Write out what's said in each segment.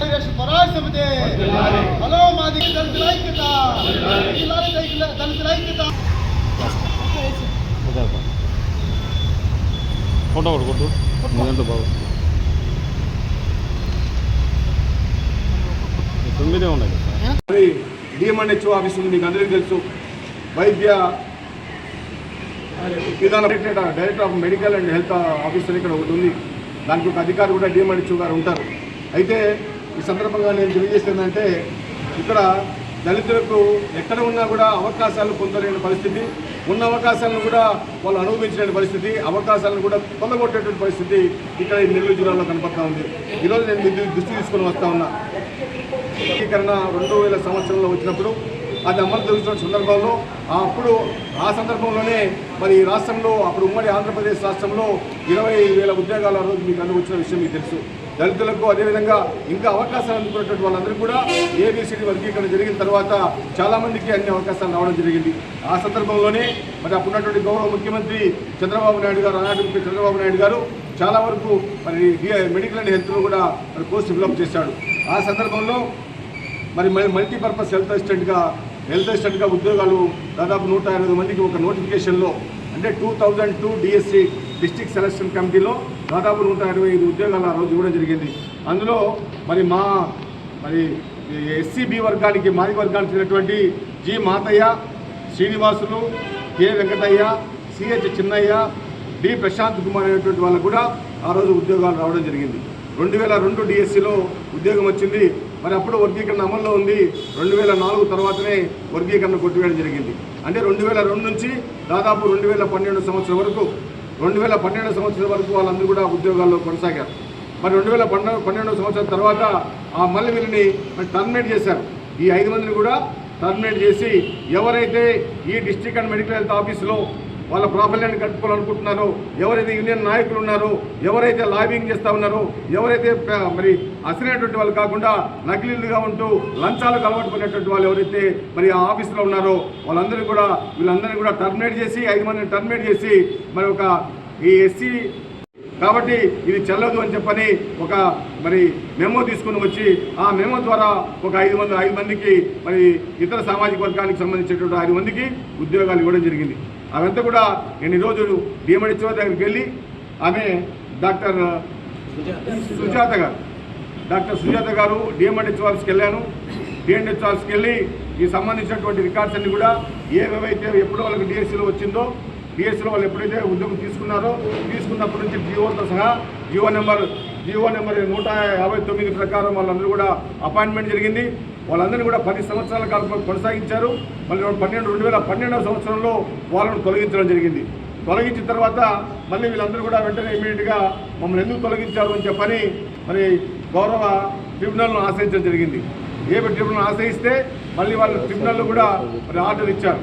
పరాశమితే hello మాది దళితుల ఐక్యత. దళితుల ఐక్యత. ఫోటో ఒకటి కొట్టు. నీ దాంట్లో బాగు. తొమ్మిదే ఉన్నాయి మరి డిఎంఎన్హెచ్ఓ ఆఫీస్ ఉంది మీకు అందరికీ తెలుసు. వైద్య విధాన director director of medical and health officer ఇక్కడ ఒకటి ఉంది. దానికి ఒక అధికారి కూడా డిఎంఎన్హెచ్ఓ గారు ఉంటారు. అయితే ఈ సందర్భంగా నేను తెలియజేసిందంటే ఇక్కడ దళితులకు ఎక్కడ ఉన్నా కూడా అవకాశాలు పొందలేని పరిస్థితి ఉన్న అవకాశాలను కూడా వాళ్ళు అనుభవించలేని పరిస్థితి అవకాశాలను కూడా పొందగొట్టేటువంటి పరిస్థితి ఇక్కడ ఈ నెల్లూరు జిల్లాలో కనపడతా ఉంది. ఈరోజు నేను దృష్టి తీసుకొని వస్తా ఉన్నా. ఏకీకరణ రెండు వేల సంవత్సరంలో వచ్చినప్పుడు అది అమలు జరుగుతున్న సందర్భంలో ఆ అప్పుడు ఆ సందర్భంలోనే మరి ఈ రాష్ట్రంలో అప్పుడు ఉమ్మడి ఆంధ్రప్రదేశ్ రాష్ట్రంలో ఇరవై వేల ఉద్యోగాలు ఆ రోజు మీకు అందు వచ్చిన విషయం మీకు తెలుసు. దళితులకు అదేవిధంగా ఇంకా అవకాశాలు అందుకున్నటువంటి వాళ్ళందరూ కూడా ఏబిసిడి వర్గీకరణ జరిగిన తర్వాత చాలామందికి అన్ని అవకాశాలు రావడం జరిగింది. ఆ సందర్భంలోనే మరి అప్పుడున్నటువంటి గౌరవ ముఖ్యమంత్రి చంద్రబాబు నాయుడు గారు ఆనాటి చంద్రబాబు నాయుడు గారు చాలా వరకు మరి మెడికల్ అండ్ హెల్త్ను కూడా మరి పోస్ట్ డెవలప్ చేశాడు. ఆ సందర్భంలో మరి మల్టీపర్పస్ హెల్త్ అసిస్టెంట్గా హెల్త్ అసిస్టెంట్గా ఉద్యోగాలు దాదాపు నూట మందికి ఒక నోటిఫికేషన్లో అంటే two thousand two DSC district selection కమిటీలో దాదాపు నూట ఇరవై ఐదు ఉద్యోగాలు ఆ రోజు ఇవ్వడం జరిగింది. అందులో మరి మా మరి ఎస్సీబీ వర్గానికి మాది వర్గానికి చెందినటువంటి G Mataiah Srinivasulu K Venkataiah CH Chinnaiah D Prashanth Kumar అనేటువంటి వాళ్ళకు కూడా ఆ రోజు ఉద్యోగాలు రావడం జరిగింది. రెండు వేల రెండు డిఎస్సిలో ఉద్యోగం వచ్చింది. మరి అప్పుడు వర్గీకరణ అమల్లో ఉంది. రెండు వేల నాలుగు తర్వాతనే వర్గీకరణ కొట్టివేయడం జరిగింది. అంటే రెండు వేల రెండు నుంచి దాదాపు రెండు వేల పన్నెండు సంవత్సరం వరకు రెండు వేల పన్నెండు సంవత్సరం వరకు వాళ్ళందరూ కూడా ఉద్యోగాల్లో కొనసాగారు. మరి రెండు వేల పన్నెండు పన్నెండు సంవత్సరం తర్వాత ఆ మళ్ళీ వీళ్ళని మరి టర్మినేట్ చేశారు. ఈ ఐదు మందిని కూడా టర్మినేట్ చేసి ఎవరైతే ఈ డిస్ట్రిక్ట్ అండ్ మెడికల్ హెల్త్ ఆఫీసులో వాళ్ళ ప్రాబల్యాన్ని కట్టుకోవాలనుకుంటున్నారో ఎవరైతే యూనియన్ నాయకులు ఉన్నారో ఎవరైతే లాబింగ్ చేస్తూ ఉన్నారో ఎవరైతే మరి అసలైనటువంటి వాళ్ళు కాకుండా నకిలీలుగా ఉంటూ లంచాలకు అలవాటు పడినటువంటి వాళ్ళు ఎవరైతే మరి ఆ ఆఫీసులో ఉన్నారో వాళ్ళందరూ కూడా వీళ్ళందరినీ కూడా టర్మినేట్ చేసి ఐదు మందిని టర్మినేట్ చేసి మరి ఒక ఈ ఎస్సీ కాబట్టి ఇది చెల్లదు అని చెప్పని ఒక మరి మెమో తీసుకుని వచ్చి ఆ మెమో ద్వారా ఒక ఐదు మంది ఐదు మందికి మరి ఇతర సామాజిక వర్గానికి సంబంధించినటువంటి ఐదు మందికి ఉద్యోగాలు ఇవ్వడం జరిగింది. అవంతా కూడా నేను ఈరోజు డిఎంహెచ్ఓ దగ్గరికి వెళ్ళి ఆమె డాక్టర్ సుజాత గారు డాక్టర్ సుజాత గారు డిఎంహెచ్ఓ ఆఫీస్కి వెళ్ళాను. డిఎంహెచ్ఓ ఆఫీస్కి వెళ్ళి ఈ సంబంధించినటువంటి రికార్డ్స్ అన్ని కూడా ఏవేవైతే ఎప్పుడో వాళ్ళకి డిఎస్సీలో వచ్చిందో డిఎస్సీలో వాళ్ళు ఎప్పుడైతే ఉద్యోగం తీసుకున్నారో తీసుకున్నప్పటి నుంచి జియోతో సహా జియో నెంబర్ జియో నెంబర్ నూట యాభై తొమ్మిది ప్రకారం వాళ్ళందరూ కూడా అపాయింట్మెంట్ జరిగింది. వాళ్ళందరినీ కూడా పది సంవత్సరాల కాలం కొనసాగించారు. మళ్ళీ పన్నెండు రెండు వేల పన్నెండవ సంవత్సరంలో వాళ్ళను తొలగించడం జరిగింది. తొలగించిన తర్వాత మళ్ళీ వీళ్ళందరూ కూడా వెంటనే ఇమీడియట్గా మమ్మల్ని ఎందుకు తొలగించారు అని చెప్పని మరి గౌరవ ట్రిబ్యునల్ను ఆశ్రయించడం జరిగింది. ఏ ట్రిబ్యునల్ ఆశ్రయిస్తే మళ్ళీ వాళ్ళు ట్రిబ్యునల్లో కూడా మరి ఆర్డర్ ఇచ్చారు.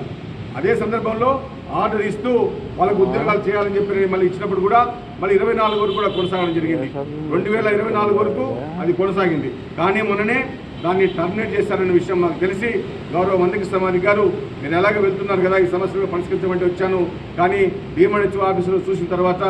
అదే సందర్భంలో ఆర్డర్ ఇస్తూ వాళ్ళకు ఉద్యోగాలు చేయాలని చెప్పి మళ్ళీ ఇచ్చినప్పుడు కూడా మళ్ళీ ఇరవై నాలుగు వరకు కూడా కొనసాగడం జరిగింది. రెండు వేల ఇరవై నాలుగు వరకు అది కొనసాగింది. కానీ మొన్ననే దాన్ని టర్మినేట్ చేశారనే విషయం నాకు తెలిసి గౌరవ మందికి సమాధి గారు నేను ఎలాగ వెళ్తున్నారు కదా ఈ సమస్యలు పరిష్కరించమంటే వచ్చాను. కానీ డిఎంహెచ్ఓ ఆఫీసులో చూసిన తర్వాత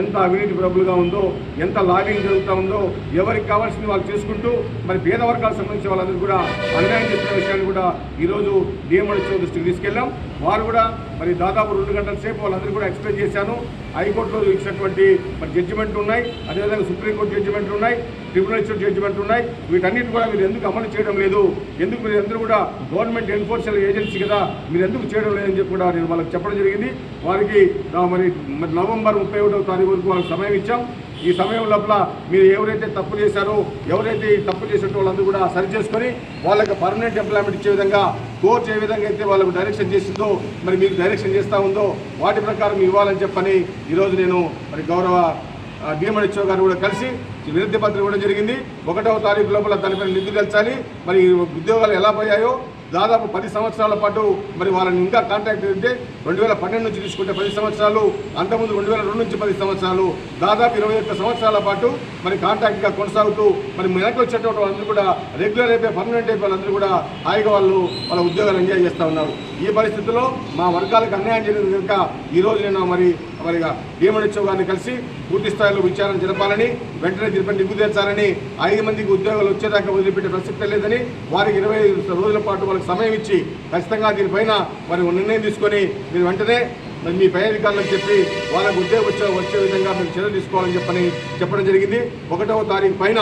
ఎంత అవినీతి ప్రభులుగా ఉందో ఎంత లాగింగ్ జరుగుతూ ఉందో ఎవరికి కావాల్సింది వాళ్ళు చేసుకుంటూ మరి పేద వర్గాలకు సంబంధించిన వాళ్ళందరూ కూడా అన్యాయం చేస్తున్న విషయాన్ని కూడా ఈరోజు డిఎంహెచ్ఓ దృష్టికి తీసుకెళ్ళాం. వారు కూడా మరి దాదాపు రెండు గంటల సేపు వాళ్ళందరూ కూడా ఎక్స్ప్లెయిన్ చేశాను. హైకోర్టులో ఇచ్చినటువంటి మరి జడ్జిమెంట్లు ఉన్నాయి. అదేవిధంగా సుప్రీంకోర్టు జడ్జిమెంట్లు ఉన్నాయి. ట్రిబ్యునల్ ఇచ్చిన జడ్జిమెంట్లు ఉన్నాయి. వీటన్నిటి కూడా మీరు ఎందుకు అమలు చేయడం లేదు? ఎందుకు మీరు అందరూ కూడా గవర్నమెంట్ ఎన్ఫోర్సల్ ఏజెన్సీ కదా మీరు ఎందుకు చేయడం లేదని చెప్పి కూడా నేను వాళ్ళకి చెప్పడం జరిగింది. వారికి మరి మరి నవంబర్ ముప్పై ఒకటవ తారీఖు వరకు వాళ్ళకి సమయం ఇచ్చాం. ఈ సమయం లోపల మీరు ఎవరైతే తప్పు చేశారో ఎవరైతే ఈ తప్పు చేసిన వాళ్ళందరూ కూడా సరి చేసుకొని వాళ్ళకి పర్మనెంట్ ఎంప్లాయ్మెంట్ ఇచ్చే విధంగా కోర్టు ఏ విధంగా అయితే వాళ్ళకు డైరెక్షన్ చేసిందో మరి మీకు డైరెక్షన్ చేస్తూ ఉందో వాటి ప్రకారం ఇవ్వాలని చెప్పని ఈరోజు నేను మరి గౌరవ డిఎంహెచ్ఓ గారు కూడా కలిసి వినతి పత్రం ఇవ్వడం జరిగింది. ఒకటవ తారీఖు లోపల దానిపైన నిధులు తెల్చాలి మరి ఉద్యోగాలు ఎలా పోయాయో దాదాపు పది సంవత్సరాల పాటు మరి వాళ్ళని ఇంకా కాంటాక్ట్ అయితే రెండు వేల పన్నెండు నుంచి తీసుకుంటే పది సంవత్సరాలు అంతకుముందు రెండు వేల రెండు నుంచి పది సంవత్సరాలు దాదాపు ఇరవై ఒక్క సంవత్సరాల పాటు మరి కాంటాక్ట్గా కొనసాగుతూ మరి వెనక్కి వచ్చేటువంటి వాళ్ళందరూ కూడా రెగ్యులర్ అయిపోయి పర్మనెంట్ అయిపోయి వాళ్ళందరూ కూడా హాయిగా వాళ్ళు వాళ్ళ ఉద్యోగాలు ఎంజాయ్ చేస్తూ ఉన్నారు. ఈ పరిస్థితుల్లో మా వర్గాలకు అన్యాయం జరిగింది కనుక ఈరోజు నేను మరి మరిగా డిఎంహెచ్ఓ గారిని కలిసి పూర్తి స్థాయిలో విచారణ జరపాలని వెంటనే దీనిపై నిగ్గు ఐదు మందికి ఉద్యోగాలు వచ్చేదాకా వదిలిపెట్టే ప్రసక్తే లేదని వారికి ఇరవై రోజుల పాటు వాళ్ళకి సమయం ఇచ్చి ఖచ్చితంగా దీనిపైన మరి నిర్ణయం తీసుకొని మీరు వెంటనే మరి మీ పై అధికారులకు చెప్పి వాళ్ళకు ఉద్యోగం వచ్చే వచ్చే విధంగా మేము చర్యలు తీసుకోవాలని చెప్పని చెప్పడం జరిగింది. ఒకటవ తారీఖు పైన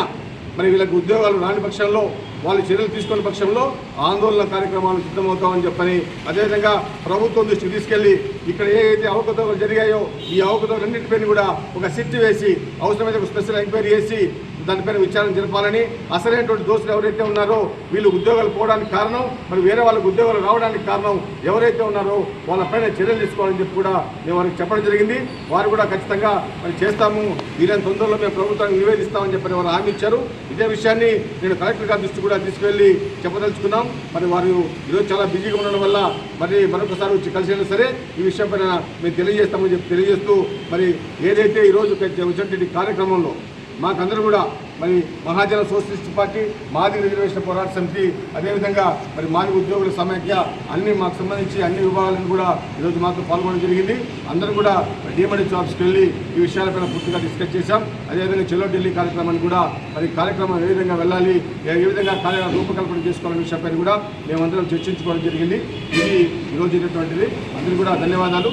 మరి వీళ్ళకి ఉద్యోగాలు రాని పక్షంలో వాళ్ళు చర్యలు తీసుకున్న పక్షంలో ఆందోళన కార్యక్రమాలు సిద్ధమవుతామని చెప్పని అదేవిధంగా ప్రభుత్వం దృష్టికి తీసుకెళ్ళి ఇక్కడ ఏదైతే అవకతవకలు జరిగాయో ఈ అవకతవకలన్నింటిపైన కూడా ఒక సిట్ వేసి అవసరమైతే ఒక స్పెషల్ ఎంక్వైరీ చేసి దానిపైన విచారణ జరపాలని అసలైనటువంటి దోషులు ఎవరైతే ఉన్నారో వీళ్ళు ఉద్యోగాలు పోవడానికి కారణం మరి వేరే వాళ్ళకి ఉద్యోగాలు రావడానికి కారణం ఎవరైతే ఉన్నారో వాళ్ళపైన చర్యలు తీసుకోవాలని చెప్పి కూడా మేము వారికి చెప్పడం జరిగింది. వారు కూడా ఖచ్చితంగా మరి చేస్తాము. వీలైన తొందరలో మేము ప్రభుత్వానికి నివేదిస్తామని చెప్పి వారు హామీ ఇచ్చారు. ఇదే విషయాన్ని నేను కలెక్టర్ గారి దృష్టి కూడా తీసుకెళ్ళి చెప్పదలుచుకున్నాం. మరి వారు ఈరోజు చాలా బిజీగా ఉండడం వల్ల మరి మరొకసారి వచ్చి కలిసి సరే ఈ విషయం పైన మేము తెలియజేస్తామని చెప్పి తెలియజేస్తూ మరి ఏదైతే ఈరోజు వచ్చినటువంటి కార్యక్రమంలో మాకందరూ కూడా మరి మహాజన సోషలిస్ట్ పార్టీ మాది రిజర్వేషన్ పోరాట సమితి. అదేవిధంగా మరి మాది ఉద్యోగుల సమైక్య అన్ని మాకు సంబంధించి అన్ని విభాగాలను కూడా ఈరోజు మాతో పాల్గొనడం జరిగింది. అందరూ కూడా డిఎండి జాబ్స్కి వెళ్ళి ఈ విషయాలపైన పూర్తిగా డిస్కస్ చేశాం. అదేవిధంగా చెల్లో ఢిల్లీ కార్యక్రమాన్ని కూడా మరి కార్యక్రమం ఏ విధంగా వెళ్ళాలి ఏ ఏ విధంగా కార్య రూపకల్పన చేసుకోవాలనే విషయంపై కూడా మేమందరం చర్చించుకోవడం జరిగింది. ఇది ఈరోజు జరిగినటువంటిది అందరికీ కూడా ధన్యవాదాలు.